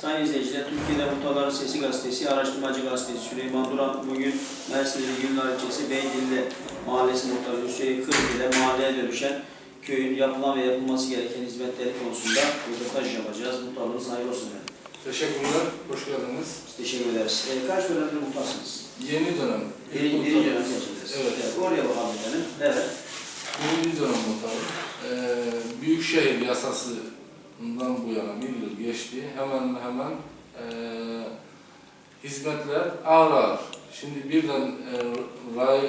Sayın izleyiciler, Türkiye'de Muhtarların Sesi Gazetesi, Araştırmacı Gazetesi Süleyman Duran bugün Mersin'de Gülnar ilçesi Beydilli Mahallesi Muhtarı Hüseyin Kırgı'da mahalleye dönüşen köyün yapılan ve yapılması gereken hizmetleri konusunda röportaj yapacağız. Muhtarlığınız hayırlı olsun efendim. Teşekkürler, hoş geldiniz. Teşekkür ederiz. E, kaç dönemdir muhtarsınız? Yeni dönem. Birinci, birinci dönem seçildiniz. Evet. Oraya bakalım efendim. Evet. Birinci dönem muhtarım. Ee, Büyükşehir yasasından bu yana bir yıl geçti. Hemen hemen ee, hizmetler ağır ağır. Şimdi birden e, ray,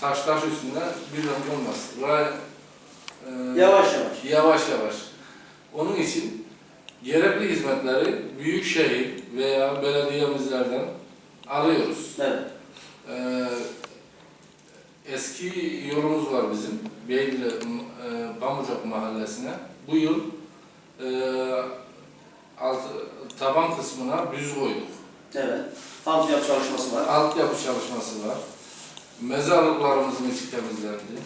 taş taş üstüne birden olmaz. Ray, e, Yavaş yavaş. yavaş yavaş. Onun için gerekli hizmetleri büyükşehir veya belediyemizlerden alıyoruz. Evet. Ee, eski yolumuz var bizim. Beydili e, Pamucak Mahallesi'ne. Bu yıl e, alt, taban kısmına büz koyduk. Evet. Altyapı çalışması var. Altyapı çalışması var. Mezarlıklarımızın içi temizlendi.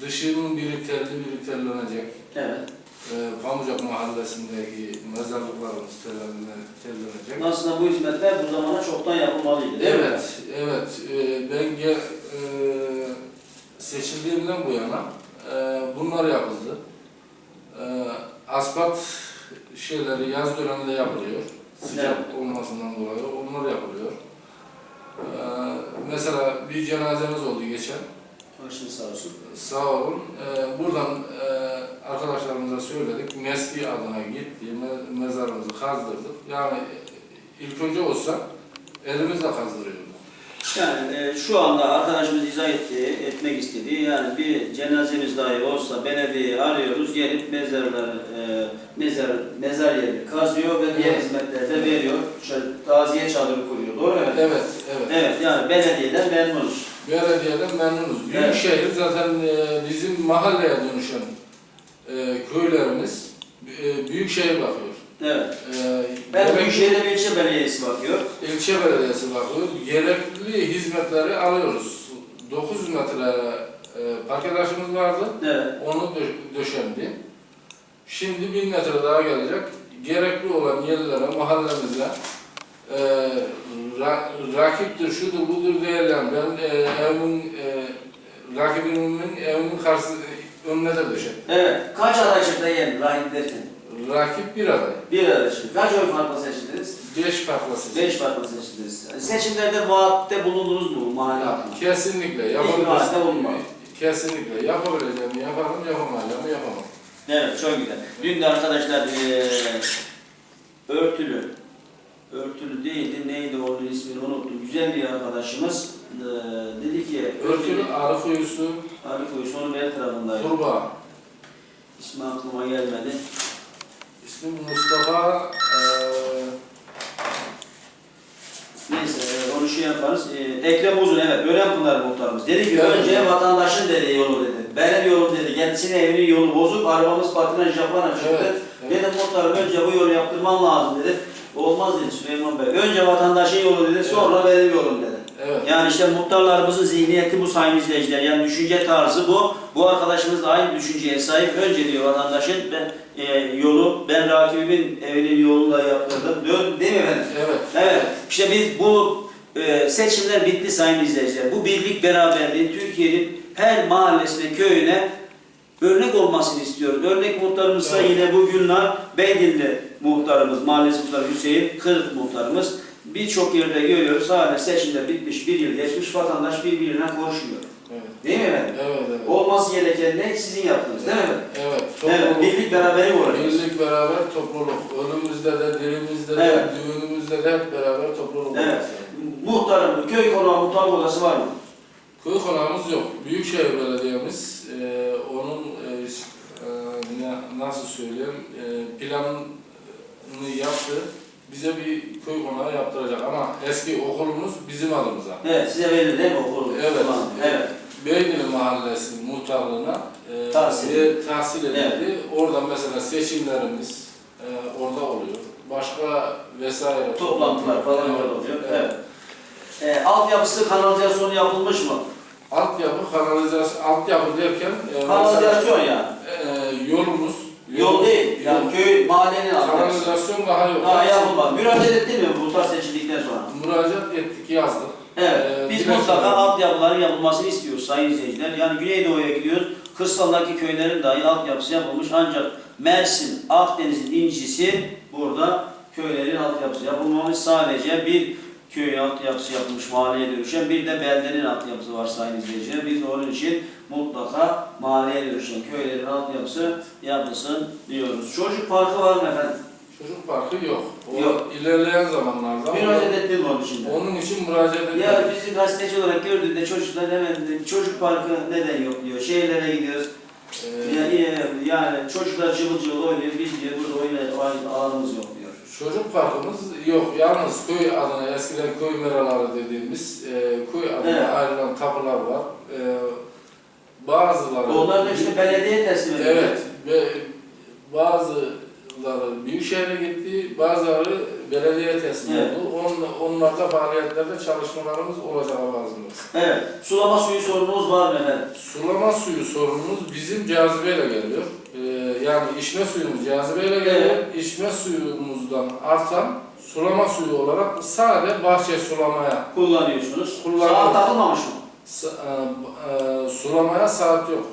Dışının biri telli biri tellenecek. Evet. E, Pamucak Mahallesi'ndeki mezarlıklarımız tellenecek. tellenecek. Aslında bu hizmetler bu zamana çoktan yapılmalıydı? Evet, evet. Ee, ben ge, e, seçildiğimden bu yana e, bunlar yapıldı. Asfalt şeyleri yaz döneminde yapılıyor. Sıcak olmasından dolayı onlar yapılıyor. E, mesela bir cenazemiz oldu geçen. Başınız sağ olsun. Sağ olun. E, buradan e, arkadaşlarımıza söyledik. Meski adına gitti. Me, mezarımızı kazdırdık. Yani e, ilk önce olsa elimizle kazdırıyorduk. Yani e, şu anda arkadaşımız izah ettiği, etmek istediği yani bir cenazemiz dahi olsa belediyeyi arıyoruz, gelip mezarları, e, mezar, mezar yerini kazıyor ve diğer Evet. hizmetleri de veriyor. Şöyle taziye çadırı kuruyor, doğru mu? Evet, evet. Evet, yani belediyeden memnunuz. Belediyeden memnunuz. Evet. Büyükşehir zaten e, bizim mahalleye dönüşen e, köylerimiz e, Büyükşehir bakıyor. Evet. E, Ben bir ilçe belediyesi bakıyor. ilçe belediyesi bakıyor. Gerekli hizmetleri alıyoruz. 900 metre e, parke taşımız vardı. Evet. Onu dö- döşendi. Şimdi 1000 metre daha gelecek. Gerekli olan yerlere, mahallemize e, ra, rakiptir, şudur, budur diyelim. Ben e, evimin, e, rakibimin evimin karşı önüne de döşedim. Evet. Kaç aday çıktı yeğenim rahip derken? Rakip bir aday. Bir aday çıktı. Kaç oy farkla seçildiniz? Beş farklısı. Beş farkla seçildiniz. Seçimlerde vaatte bulundunuz mu mahalle halkına? Kesinlikle Hiçbir yapabiliriz. vaatte bulunmadı. Kesinlikle yapabileceğimi yaparım, yapamayacağımı yapamam. Evet, çok güzel. Dün de arkadaşlar eee örtülü, örtülü değildi, neydi onun ismini unuttum. Güzel bir arkadaşımız eee, dedi ki, Örtülü arı kuyusu, Ali Koyu sonu bel tarafındaydı. turba. İsmi aklıma gelmedi. İsmim Mustafa, Neyse, onu şey yaparız. Eee, Ekrem Uzun, evet, Örenpınar muhtarımız. Dedi ki, Evet. önce vatandaşın dediği yolu dedi. Benim yolum dedi, kendisinin evinin yolu bozuk, arabamız patinaj Japon'a çıktı. Evet, evet. Dedim muhtarım önce bu yolu yaptırman lazım dedi. Olmaz dedi Süleyman Bey. Önce vatandaşın yolu dedi, sonra benim yolum dedi. Evet. Yani işte muhtarlarımızın zihniyeti bu sayın izleyiciler. Yani düşünce tarzı bu. Bu arkadaşımız da aynı düşünceye sahip. Önce diyor vatandaşın ben e, yolu, ben rakibimin evinin yoluyla yaptırdım. Diyor, değil mi efendim? Evet. Evet. İşte biz bu e, seçimler bitti sayın izleyiciler. Bu birlik beraberliğin Türkiye'nin her mahallesine, köyüne örnek olmasını istiyoruz. Örnek muhtarımızsa Evet. yine bu Gülnar Beydilli muhtarımız, mahallesi muhtarı Hüseyin Kırık muhtarımız. Birçok yerde görüyoruz hala seçimler bitmiş, bir yıl geçmiş, vatandaş birbirine konuşmuyor. Evet. Değil mi efendim? Evet, evet. Olması gereken ne? Sizin yaptınız değil mi efendim? Evet. Evet, topluluk. birlik beraberi uğraşıyoruz. Birlik beraber topluluk. Ölümümüzde de, dilimizde de, Evet. düğünümüzde de hep beraber topluluk Evet. olacağız. Muhtarım, köy konağı muhtarlık odası var mı? Köy konağımız yok. Büyükşehir Belediye'miz e, onun e, e, nasıl söyleyeyim e, planını yaptı. Bize bir köy konağı yaptıracak ama eski okulumuz bizim adımıza. Evet, size verir değil mi okul? Evet. Tamam, Evet. Beydili Mahallesi muhtarlığına e, Tahsil. ve tahsil edildi. Oradan mesela seçimlerimiz e, orada oluyor. Başka vesaire Toplantılar falan Evet, orada oluyor. evet. Evet. E, altyapısı, kanalizasyonu yapılmış mı? Altyapı, kanalizasyon, altyapı derken e, Kanalizasyon yani. mesela, e, yolumuz, Yol değil, Yani köy, mahallenin altyapısı. Kanalizasyon daha yok. Daha yapılmadı. Müracaat ettin mi muhtar seçildikten sonra? Müracaat ettik, yazdık. Evet, Ee, biz mutlaka altyapıların yapılmasını istiyoruz sayın izleyiciler. Yani Güneydoğu'ya gidiyoruz, kırsaldaki köylerin dahi altyapısı yapılmış ancak Mersin, Akdeniz'in incisi burada köylerin altyapısı yapılmamış. Sadece bir köy altyapısı yapılmış mahalleye dönüşen bir de beldenin altyapısı var sayın izleyiciler. Biz onun için mutlaka mahalleye dönüşen köylerin altyapısı yapılsın diyoruz. Çocuk parkı var mı efendim? Çocuk parkı yok. O Yok. ilerleyen zamanlarda. Müracaat ettin mi onun için? de? Onun için müracaat ettik. Ya bizi gazeteci olarak gördüğünde çocuklar hemen çocuk parkı neden yok diyor. Şehirlere gidiyoruz. Ee, Yani, yani çocuklar cıvıl cıvıl oynuyor. Biz diyor burada oyun alanımız yok. Çocuk parkımız yok. Yalnız köy adına eskiden köy meraları dediğimiz e, köy adına Evet. ayrılan tapular var. E, bazıları Onlar da işte belediyeye teslim ediliyor. Evet ve bazıları büyükşehire gitti, bazıları belediyeye teslim Evet. oldu. On, onlarda faaliyetlerde çalışmalarımız olacak lazımız. Evet. Sulama suyu sorunumuz var mı efendim? Sulama suyu sorunumuz bizim cazibeyle geliyor. Ee, yani içme suyumuz cazibeyle geliyor. İçme suyumuzdan artan sulama suyu olarak sade bahçe sulamaya Kullanıyorsunuz. Kullanıyorum. Saat takılmamış mı? sa- e, e, sulamaya saat yok.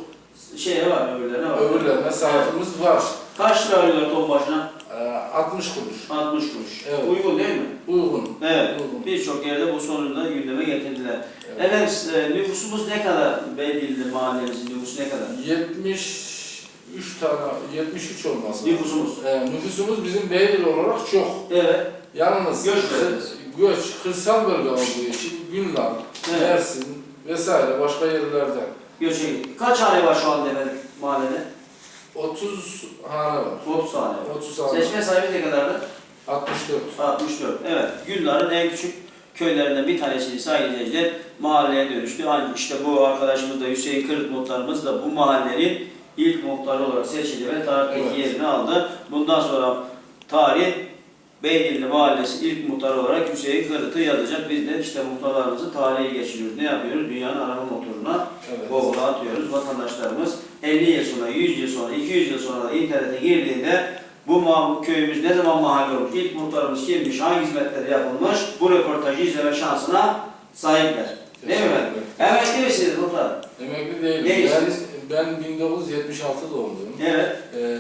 Şeye var öbürlerine var. Öbürlerine saatimiz var. Kaç lira alıyorlar ton başına? E, 60 kuruş. 60 kuruş. Evet. Uygun değil mi? Uygun. Evet. Uygun. Birçok yerde bu sorunu gündeme getirdiler. Evet. Efendim e, nüfusumuz ne kadar? Beydilli mahallemizin nüfusu ne kadar? 73 tane, 73 olması. lazım. Nüfusumuz. E, nüfusumuz bizim Beydil olarak çok. Evet. Yalnız Göç göç, kırsal bölge olduğu için Günlar, Evet. Mersin vesaire başka yerlerden gitti. Kaç hane var şu anda efendim mahallede? 30 hane var. 30 hane var. 30 hane. Seçme sahibi ne kadardı? 64. 64. Evet. Güllar'ın en küçük köylerinden bir tanesini sayın izleyiciler mahalleye dönüştü. Aynı işte bu arkadaşımız da Hüseyin Kırık muhtarımız da bu mahallenin ilk muhtarı olarak seçildi ve tarihteki Evet. yerini aldı. Bundan sonra tarih Beydilli Mahallesi ilk muhtar olarak Hüseyin Kırık'ı yazacak. Biz de işte muhtarlarımızı tarihe geçiriyoruz. Ne yapıyoruz? Dünyanın arama motoruna Evet. Google'a atıyoruz. Vatandaşlarımız 50 yıl sonra, 100 yıl sonra, 200 yıl sonra da internete girdiğinde bu köyümüz ne zaman mahalle olmuş, ilk muhtarımız kimmiş, hangi hizmetleri yapılmış, bu röportajı izleme şansına sahipler. Değil mi efendim? Emekli misiniz muhtar? Emekli değilim. Değilsiniz. Ben, ben 1976 doğumluyum. Evet. Ee,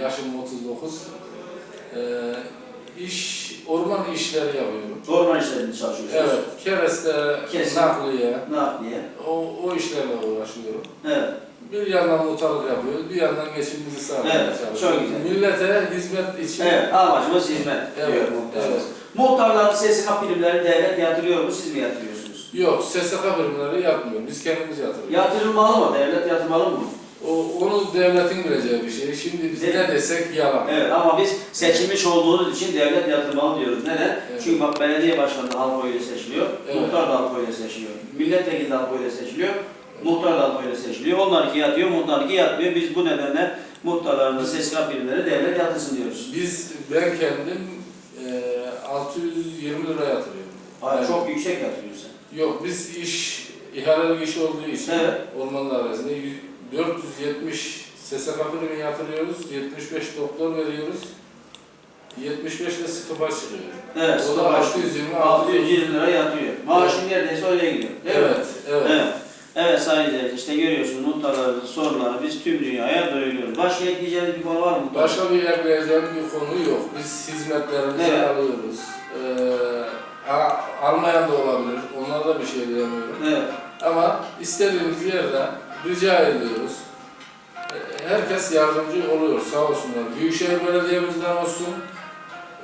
yaşım 39. Ee, iş, orman işleri yapıyorum. Orman işlerinde çalışıyorsunuz. Evet, kereste, Kesin. nakliye, Nakliye. o, o işlerle uğraşıyorum. Evet. Bir yandan muhtarlık yapıyoruz, bir yandan geçimimizi sağlamaya Evet, çalışıyoruz. çok güzel. Millete hizmet için Evet. Amacımız hizmet Evet, diyor muhtarımız. evet. Muhtarların SSK primleri devlet yatırıyor mu, siz mi yatırıyorsunuz? Yok, SSK birimleri yapmıyor, biz kendimiz yatırıyoruz. Yatırılmalı mı? Devlet yatırmalı mı? O, onu devletin bileceği bir şey. Şimdi biz ne desek yalan. Evet ama biz seçilmiş olduğunuz için devlet yatırmalı diyoruz. Neden? Evet. Çünkü bak belediye başkanı da halk oyuyla seçiliyor, Evet. muhtar da halk oyuyla seçiliyor, milletvekili de halk oyuyla seçiliyor, muhtar da halk oyuyla seçiliyor. Onlar ki yatıyor, muhtar ki yatmıyor. Biz bu nedenle muhtarların SSK birimleri devlet yatırsın diyoruz. Biz, ben kendim e, 620 lira yatırıyorum. Ay, Evet. Çok yüksek yatırıyorsun. Yok, biz iş, ihalelik iş olduğu için Evet. ormanlar arasında 100 470 SSK primi yatırıyoruz, 75 doktor veriyoruz, 75 de baş çıkıyor. Evet. O da 620, 620 lira yatıyor. Maaşın neredeyse öyle gidiyor. Değil mi? Evet, evet. Evet. Evet sayın izleyiciler, işte görüyorsunuz muhtarların sorunlarını biz tüm dünyaya duyuruyoruz. Başka ekleyeceğiniz bir konu var mı? Başka bir ekleyeceğim bir konu yok. Biz hizmetlerimizi Evet. alıyoruz. Ee, almayan da olabilir. Onlara da bir şey diyemiyorum. Evet. Ama istediğimiz yerde rica ediyoruz. Ee, Herkes yardımcı oluyor sağ olsunlar. Büyükşehir Belediye'mizden olsun,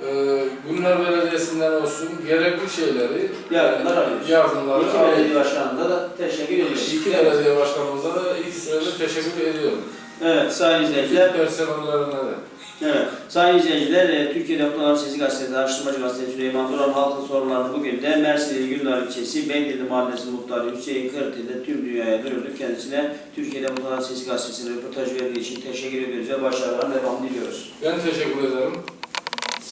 e, Günler Belediyesi'nden olsun gerekli şeyleri Yardımlar alıyoruz. İki alıyoruz. belediye başkanına da teşekkür ediyoruz. İki belediye başkanımıza da ikisine de teşekkür ediyorum. Evet sayın izleyiciler. Personellerine de. Evet. Sayın izleyiciler, e, Türkiye Muhtarlar Sesi Gazetesi, Araştırmacı Gazetesi Süleyman Duran halkın sorunlarını bugün de Mersin İl Gülnar ilçesi Bendilli Mahallesi Muhtarı Hüseyin Kırt ile tüm dünyaya duyurduk. Kendisine Türkiye'de Muhtarlar Sesi Gazetesi'ne röportaj verdiği için teşekkür ediyoruz ve başarılar devamını diliyoruz. Ben teşekkür ederim.